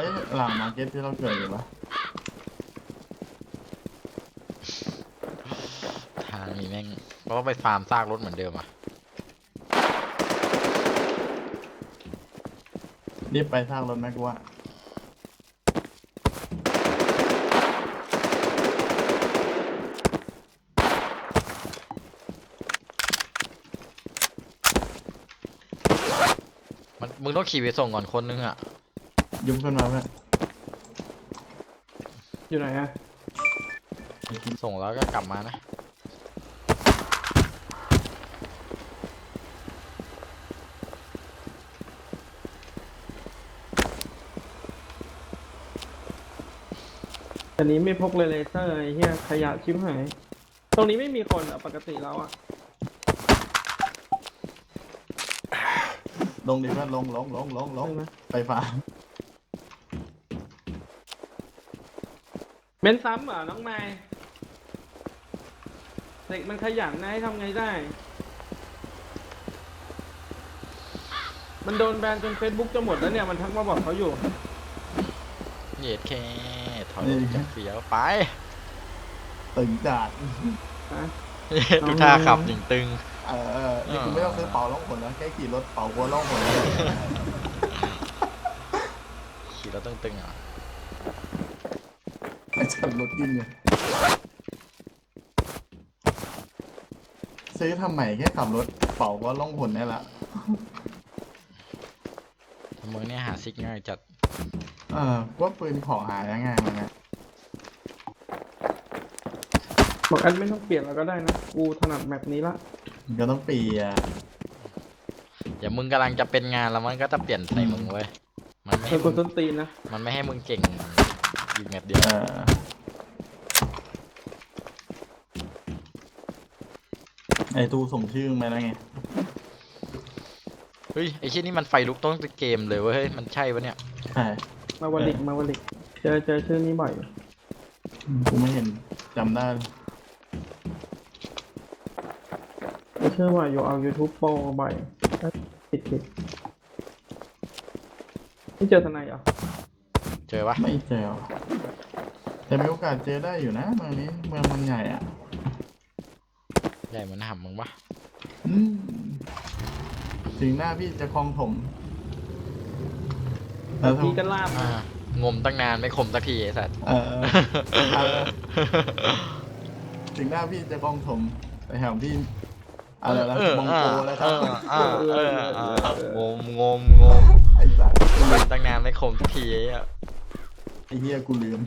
เอ้ยหลังมาร์เก็ตที่เราเกิดอยู่ปะทางนี้แม่งเราก็ไปฟาร์มซากรถเหมือนเดิมอะรีบไปทางรถแม็กว่ามันมึงต้องขี่ไปส่งก่อนคนนึงอะ ยุบขึ้นมาเพื่อนอยู่ไหนอะส่งแล้วก็กลับมานะ อันนี้ไม่พกเลยเลเซอร์ไอ้เหี้ยขยะชิบหาย ตรงนี้ไม่มีคนเหรอะปกติแล้วอะ ลงดิเพื่อนลงลงลงลงลงใช่ไหมไปฟ้า เบนซ้ำเหรอน้องไม้เด็กมันขยันนะให้ทำไงได้ มันโดนแบนจน Facebook จะหมดแล้วเนี่ย มันทักมาบอกเขาอยู่ เหยียดแค่ถอยจากเฟียวไป ตึงจัดนะดูท่าขับหนึ่งตึง เออเออนี่คุณไม่ต้องซื้อเป่าล่องผลนะแค่ขี่รถเป่าหัวล่องผลเลยขี่แล้วตึงตึงๆอะไอ้ ฉันรถกินเนี่ยซื้อทำใหม่แค่ขับรถเป่าก็ล่องผลนี่แหละมึงเนี่ยหาซิกง่ายจัด เออว่าปืนของหายังไงมันนะบอกอันไม่ต้องเปลี่ยนแล้วก็ได้นะ กูถนัดแมปนี้ละมันก็ต้องเปลี่ยนเดี๋ยวมึงกำลังจะเป็นงานแล้วมันก็จะเปลี่ยนใส่มึงเว้ยมันไม่เป็ให้นคมึนงส้นตีนนะ มันไม่ให้มึงเก่งอยู่แมปเดียว เออ อ้ตูส่งชื่อมาแล้วไง เฮ้ยไอ้เชี่ยนี่มันไฟลุกต้องเกมเลยเว้ย มันใช่ปะเนี่ย ใช่มาวลิกมาวลิกเจอเจอชื่อนี้บ่อยกูไม่เห็นจำได้เลยชื่อว่าอยู่เอา YouTube โปรบ่อยติดติดไม่เจอทนายเหรอเจอปะไม่เจอว่ะแต่มีโอกาสเจอได้อยู่นะเมืองนี้เมืองมันใหญ่อะ ใหญ่เหมือนหำมึงปะอืมถึงหน้าพี่จะคลองถมแล้วมีกันลาบอ่างมตั้งนานไม่คมสักทีไอ้สัตว์ เออเออถึงหน้าพี่จะคลองถมแต่แถวพี่อะไรนะเออมองโกแล้วคเอรับอเออเออเอองมงมงมไอ้สัสงมตั้งนานไม่คมสักทีไอ้เหี้ยไอ้เฮียกูลืม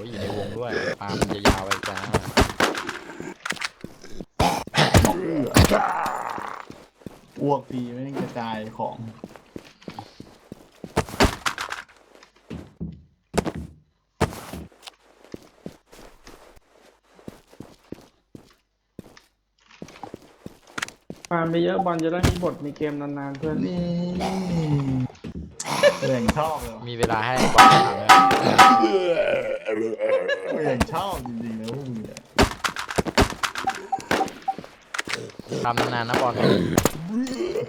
อ้ยอยู่ในวงด้วยปาล์มมันจะยาวไปจ้าอ้วกทีไม่ได้กระจายของฟาร์มไปเยอะบอลจะได้มีบทมีเกมนานๆเพื่อนนี่แหล่งชอบเลยว่ะมีเวลาให้บอลถามเลย แหล่งชอบจริงๆนะพวกมึงเนี่ยทำนานๆนะบอล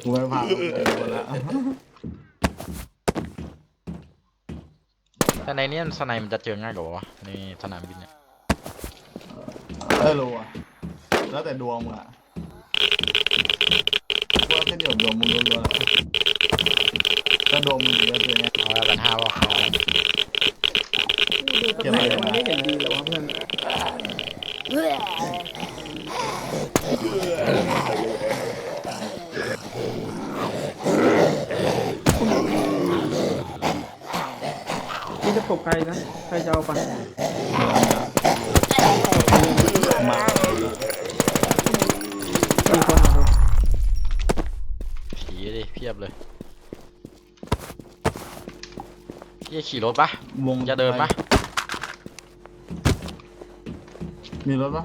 กูไม่พาไปหมดละแต่ในเนี้ยสไนมันจะเจอง่ายกว่าวะในสนามบินเนี่ยเออรู้อะแล้วแต่ดวงมึงอะกูว่าขึ้นอยู่กับดวงมึงล้วนๆอะถ้าดวงมึงดีก็เจอไงเอาละกันห้าวะ พี่จะขี่รถปะวงจะเดินปะมีรถปะ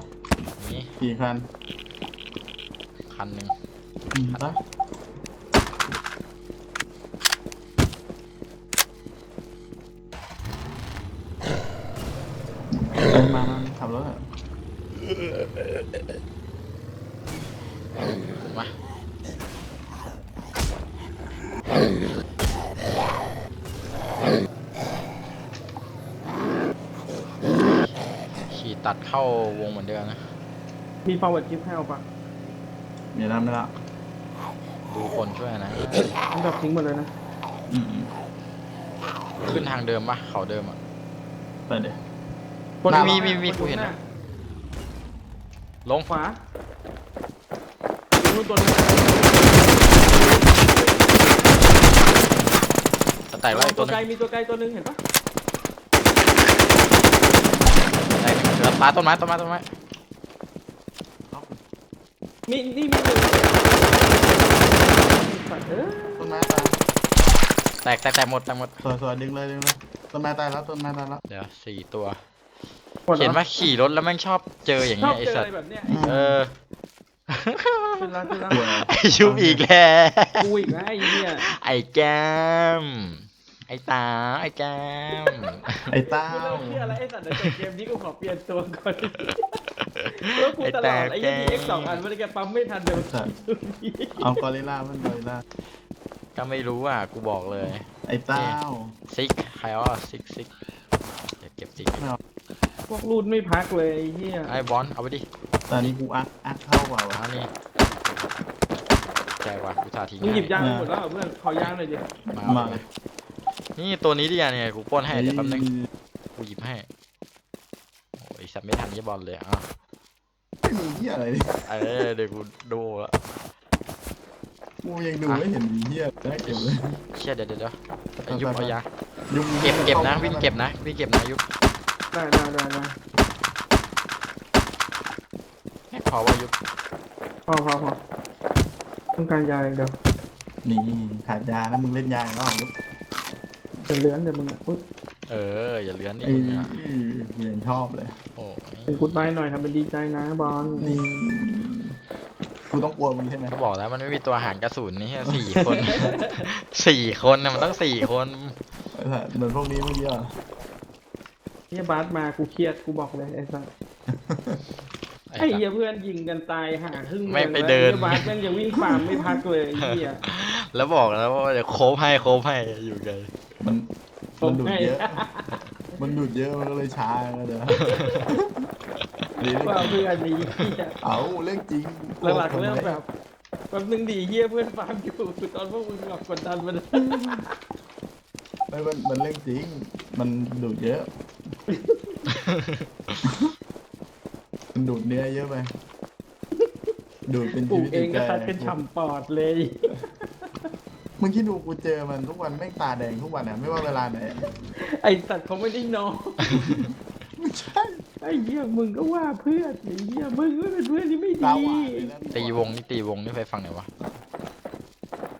นี่กี่คันคันหนึ่งอืมปะไปมามาขับรถเถอะมา ขี่ ตัดเข้าวงเหมือนเดิมนะ มี forward คลิปให้เอาปะมีแล้วไม่ละดูคนช่วยนะ มันดับทิ้งหมดเลยนะ อืมขึ้นทางเดิมปะเขาเดิมอะ ไปเดี๋ยวคนมีหน้ามีมีคกูเห็นหนะ ลงขวาดูตัวนึงแตกแล้วอีกตัตัววหไกลนึงมีตัวไกลตัวนึงเห็นปะ แตกหนึ่งเหลื อปลาต้นไม้ต้นไม้ต้นไม้มีนี่มีหนึ่งสัตว์เออต้นไม้ตายแตกแตกแตกหมดแตกหมดสวยสวยดึงเลยดึงเลยต้นไม้ตายแล้วต้นไม้ตายแล้วเดี๋ยวสี่ตัวหมดแล้วเห็นว่าขี่รถแล้วแม่งชอบเจออย่างชอเงี้บยไอเจอสัอะตไรว์แบบเนี้ยเออขึ้นแล้วขึ้นแล้วไอยุบอีกแล้วกูอีกนะไอ้เหี้ยไอแก้ม ไอตาไอแก้มไอ้เต้ากูเริ่มเชื่อแล้วไอ้สัตว์เดี๋ยวจบเกมนี้กูขอเปลี่ยนตัวก่อนแล้วกูตลอดไอ้เหี้ยดีเอ็กสองอันมันจะปั๊มไม่ทันเดี๋ยวสัตว์เอากอริลลามันกอริลลาก็ไม่รู้อะกูบอกเลยไอ้เต้าซิกใครอะซิกซิกเดี๋ยวเก็บซิกพวกรูดไม่พักเลยไอ้เหี้ยไอบอลเอาไปดิตอนนี้กูอักอักเข้าเปล่าวะเอานี่แจกว่ะกูทาทิ้งมึงหยิบให้ยางไปหมดแล้วเหรอเพื่อนขอยางหน่อยดิมามาเอาไปเลย นี่ตัวนี้ดิอะเนี่ยกูปล้นให้เดี๋ยวแป๊บนึงกูหยิบให้โอ้ยสัตว์ไม่ทันยี่บอลเลยอะไม่มีเหี้ยอะไรดิเออเดี๋ยวกูดูละกูยังดูไม่เห็นมีเหี้ยได้เก็บเลยเชี่ยเดี๋ยวเดี๋ยวเดี๋ยวไอ้ยุบไปเอาๆยายุงเก็บเก็บนะวิ่งเก็บนะวิ่งเก็บนะยุบได้ได้ได้ได้แค่พอว่ายุบพอพอพอต้องการยาอย่างเดียวนี่ขาดยาแล้วมึงเล่นยาแล้วเห รอเดี๋ยวเลื้อนเดี๋ยวมึงอะอุ๊ยเออ อย่าเลื้อนดิไอ้มึงอะเรียนชอบเลยโอ้ยเป็นกูดไนท์หน่อยทำเป็นดีใจนะบอลนี่กูต้องกลัวมึงใช่ไหมก็บอกแล้วมันไม่มีตัวหารกระสุนนี่แค่สี่คน สี่คนนะมันต้องสี่คน ไอ้สัสเหมือนพวกนี้เมื่อกี้อะเนี่ยบาสมากูเครียดกูบอกเลยไอ้สัสไอ้ไอ้สัเหี้ยสเพื่อนยิงกันตายห่าครึ่งไม่มืองไปแล้วเดินไอ้บาสแม่งจะวิ่งฝ่ามไม่พักเลยไอ้เหี้ยแล้วบอกแล้วว่าจะโคบให้โคบให้อยู่ไง มันผมันมดูดให้เยอะ มันดูดเยอะมันก็เลยช้าก็เดี๋ยวดีว่าเพื่อนนี่เหี้ยเอาเรื่องจริงหลักๆเริ่มแบบแป๊บนึงดีเหี้ยเพื่อนฟาร์มอยู่ตอนพวกมึงหลอกกดดันมันไม่มันมันเรื่องจริง มันดูดเยอะ มันดูดเนื้อเยอะไป ดูดเป็นปลูชีกวิตเองจิตก็ใจทัดกันฉ่ำปอดเลย มึงคิดดูกูเจอมันทุกวันแม่งตาแดงทุกวันอะไม่ว่าเวลาไหนอะไอสัตว์เขาไม่ได้นอนไม่ใช่ไอ้เหี้ยมึงก็ว่าเพื่อนไอ้เหี้ยมึงก็เป็นเพื่อนที่ไม่ตาดีหวานเลยนะตีวงนี่ตีวงนี่ไปฟังไหนอยวะ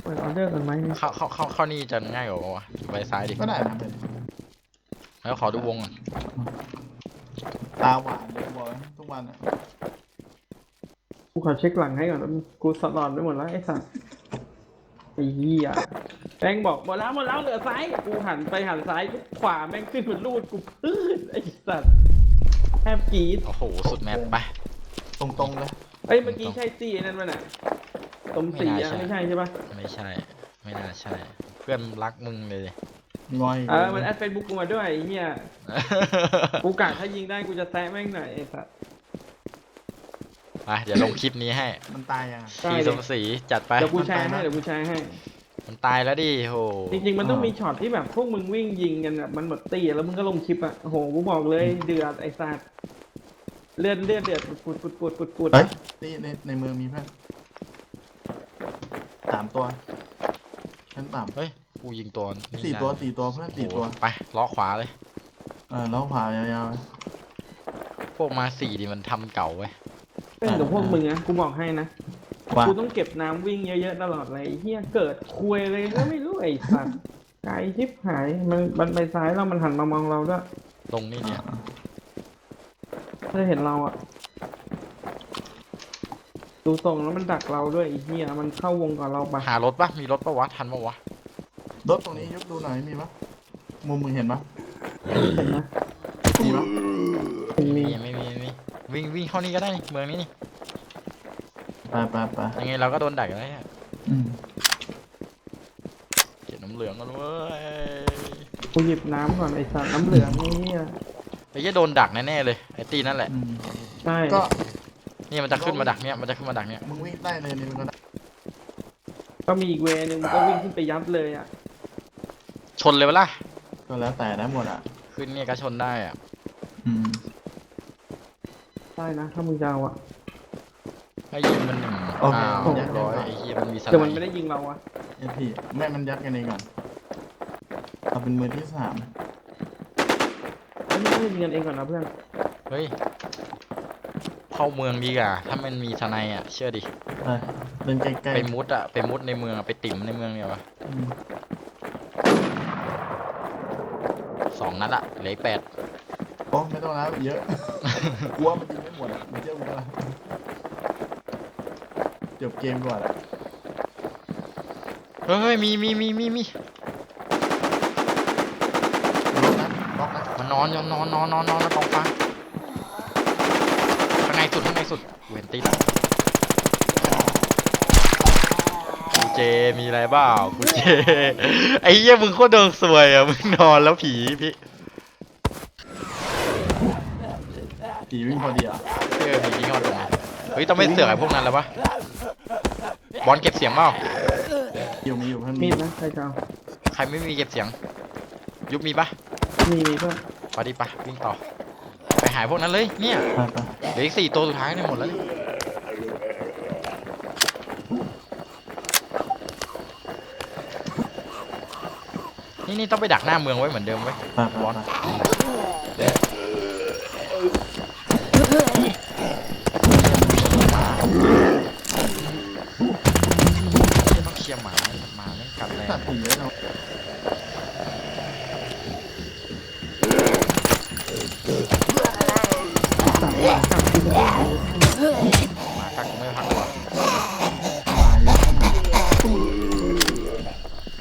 เปิดออเดอร์กันไหมเข้าเข้าเข้าเข้านี่จะง่ายกว่าวะไปซ้ายดิก็ได้นะเป็นแล้วขอดูวงก่อนตาหวานเลยบอยทุกวันอะกูขอเช็คหลังให้ก่อนแล้วกูสลอดไปหมดแล้วไอ้สัตว์ ไอ้เหี้ยแม่งบอกหมดแล้วหมดแล้วเหลือซ้ายกูหันไปหันซ้ายกูขวาแม่งขึ้นมันรูดกูพืดไอ้สัตว์แทบกรีดโอ้โห สุดแมปไป ตรงๆเลย เอ้ยเมื่อกี้ใช่ซี่นั่นมั้ยน่ะสมศรีอะไม่ไม่น่าใช่ใช่ใช่ปะไม่ใช่ ไม่น่าใช่ เพื่อนรักมึงเลยงอยเออมันแอดเฟซบุ๊กกูมาด้วยไอ้เหี้ยกูกะถ้ายิงได้กูจะแซะแม่งหน่อยไอ้สัตว์ ไปเดี๋ยวลงคลิปนี้ให้มันตายยังอะได้ทีดิสมศรีจัดไป เดี๋ยวกูแชร์มันไปให้นะเดี๋ยวกูแชร์ให้ มันตายแล้วดิโห จริงๆ มันต้องอ่ามีมีช็อตที่แบบพวกมึงวิ่งยิงกันแบบมันหมดตีแล้วมึงก็ลงคลิปอะโอ้โหกูบอกเลยเดือดไอ้สัตว์เลือดเลือดเดือดปุดปุดปุดปุดปุดเฮ้ย นี่ในในมือมีเพื่อนสามตัวชั้นต่เฮ้ยกูยิงตัวนี่ำสี่ได้ตัวสี่ตัวเพื่อนสี่โอ้โหตัวไปล้อขวาเลย เออแล้วผ่ายาวพวกมาสี่ดิมันทำเก่าเว้ย เป็นกับพวกมึงนะกูบอกให้นะๆว่ากูต้องเก็บน้ำวิ่งเยอะๆตลอดเลยไอ้เฮียเกิดคุยเลยก็ไม่รู้ไอ้สัตว์ไกลชิบหายมันมันไปซ้ายแล้วมันหันมามองเราด้วยตรงนี้เนี่ยถ้าเห็นเราอะดูทรงแล้วมันดักเราด้วยไอ้เฮียมันเข้าวงกับเราปะหารถปะมีรถปะวะทันปะวะรถตรงนี้ยกดูหน่อยมีปะมุมมึงเห็นปะเห็นนะมีปะมีมีไม่มีไม่มี วิ่งวิ่งเข้านี่ก็ได้นี่เมืองนี้นี่ไปไปไปยังไงเราก็โดนดักแล้วเนี่ยอืมเหลืองกันเว้ยกูหยิบน้ำก่อนไอ้สัตว์น้ำเหลืองนี่อะไอ้เหี้ยโดนดักแน่ๆเลยไอ้ตีนั่นแหละอืมใช่ก็นี่มันจะขึ้นมาดักเนี่ยมันจะขึ้นมาดักเนี่ยมึงวิ่งใต้เนินนี่มันก็ได้ก็มีอีกเวนึงก็วิ่งขึ้นไปยัดเลยอะชนเลยวะล่ะก็แล้วแต่ได้หมดอะขึ้นเนี่ยก็ชนได้อะอืม ได้นะ ถ้ามึงจะเอาอะให้ยิงมันหนึ่งโอเค อ้าวโอเคเรียบร้อยไอ้เหี้ยมันมีสไนแต่มันไม่ด์ได้ยิงเราอะไอพี่แม่มันยัดกันเองก่อนเอาเป็นมือที่สามแล้วมึงไม่ได้ยิงกันเองก่อนนะเพื่อน เฮ้ยเข้าเมืองดีกว่าถ้ามันมีสไนด์อะเชื่อดิไปเดินใกล้ไปมุดอะไปมุดในเมืองอะไปติ่มในเมืองเนี่ยวะๆอืมสองนัดอะเหลืออกแปด โอ้ไม่ต้องแล้วเยอะกลัวมันยิงไม่หมดอะมันเจ้ากูละจบเกมก่อนอะเฮ้ยมีมีมีมีมีล็อกนะล็อกนะมันนอนอยู่นอนนอนนอนนอนแล้วกองฟ้าข้างในสุดข้างในสุดกูเห็นตีนกูเจมีอะไรบ้ากูเจไอ้เหี้ยมึงโคตรดวงสวยอะมึงนอนแล้วผีพี่ ผีวิ่งพอดีอะเออมียิงเอาตรงไหนเฮ้ยต้องไม่เสือกไอ้พวกนั้นแล้วปะบอลเก็บเสียงเปล่าอยู่มีอยู่เพิ่มมีดนะใครจะเอาใครไม่มีเก็บเสียง ยุบมีปะมีมีเพื่อนไปดิปะวิ่งต่อ ไปหายพวกนั้นเลยเนี่ยไปไปเหลืออีกสี่ตัวสุดท้ายเนี่ยหมดแล้วเนี่ยนี่นี่ต้องไปดักหน้าเมืองไว้เหมือนเดิมไว้ยไปไปบอลไป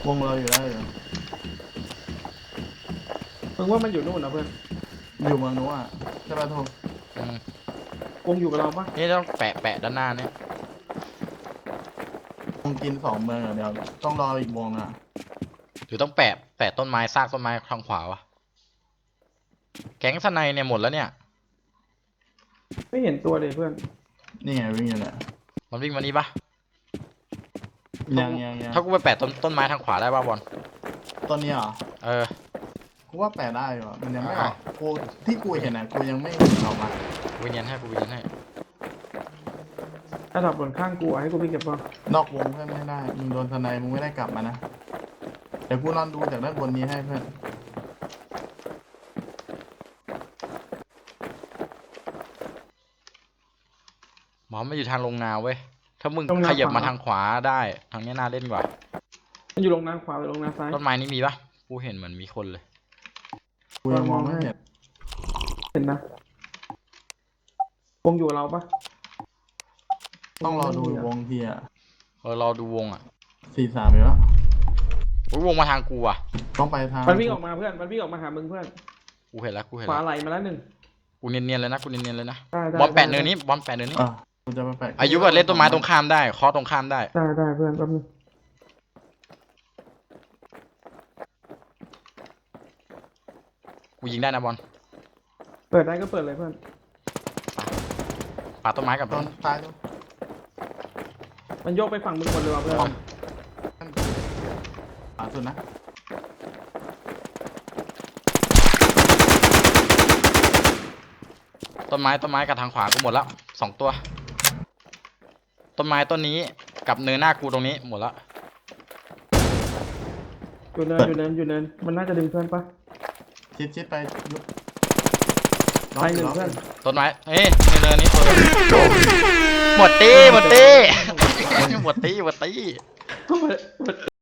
วงเราอยู่ได้เหรอมึงว่ามันอยู่นู่นนะเพื่อนอยู่เมืองนู้นอะใช่ป่ะทุกอืมวงอยู่กับเราปะนี่ต้องแปะแปะด้านหน้าเนี่ย วงกินสองเมืองอย่างเดียวต้องรออีกวงอะหรือต้องแปะแปะต้นไม้ซากต้นไม้ทางขวาวะ แก๊งสไนเนี่ยหมดแล้วเนี่ย ไม่เห็นตัวเลยเพื่อน นี่ไงวิ่งอยู่แหละ มันวิ่งมานี่ปะ ยังยังยังถ้ากูไปแปะต้นต้นไม้ทางขวาได้ป่ะบอลตอนนี้เหรอเออ กูว่าแปลได้อยู่อะมันยังไม่ออ่าอกกูที่กูเห็นอะกูยังไม่เห็นออกมาวิญญาณให้กูวิญญาณให้ระดับบนข้างกูอะให้กูไปเก็บป่ะนอกวงเพื่อนไม่ได้มึงโดนทนายมึงไม่ได้กลับมานะเดี๋ยวกูนอนดูจากด้านบนนี้ให้เพื่อนหมอมาอยู่ทางลงนาเว้ย ถ้ามึงขยับมาทางขวาได้ ทางเนี้ยน่าเล่นกว่า มันอยู่ลงน้ำขวาหรือลงน้ำซ้าย ต้นไม้นี่มีปะกูเห็นเหมือนมีคนเลย กูยังมองไม่เห็นเห็นนะวงอยู่กับเราปะต้องรอดูวงทีอะเออรอดูวงอะสี่สามอยู่แล้วอุ๊ยวงมาทางกูอะ ต้องไปทางมันวิ่งออกมาเพื่อน มันวิ่งออกมาหามึงเพื่อน กูเห็นแล้วกูเห็นขวาแล้วไหลมาแล้วหนึ่ง กูเนียนๆเลยนะกูเนียนๆเลยนะ ได้ได้บอลแปะได้ เนินนี้บอลแปะเนินนี้ อะ กูจะไปแปะอายุแบบเล่นต้นไม้ตรงข้ามได้เคอตรงข้ามได้ ได้ได้เพื่อนแป๊บนึงกูยิงได้นะบอลเปิดได้ก็เปิดเลยเพื่อนปาต้นไม้กับตต้อนนตายตรงมันโยกไปฝั่งมึงหมดเลยว่ะเพื่อนอ๋อขวาสุดนะต้นไม้ต้นไม้กับทางขวากูหมดแล้วสองตัว ต้นไม้ต้นนี้กับเนินหน้ากูตรงนี้หมดแล้วอยู่เนินอยู่เนินอยู่เนินมันน่าจะดึงเพื่อนปะ ชิดชิดไปยุบไปหนึ่งเพื่อน ต้นไม้เอ้ยในเนินนี้ตัวหมดตีหมดตี หมดตีหมดตี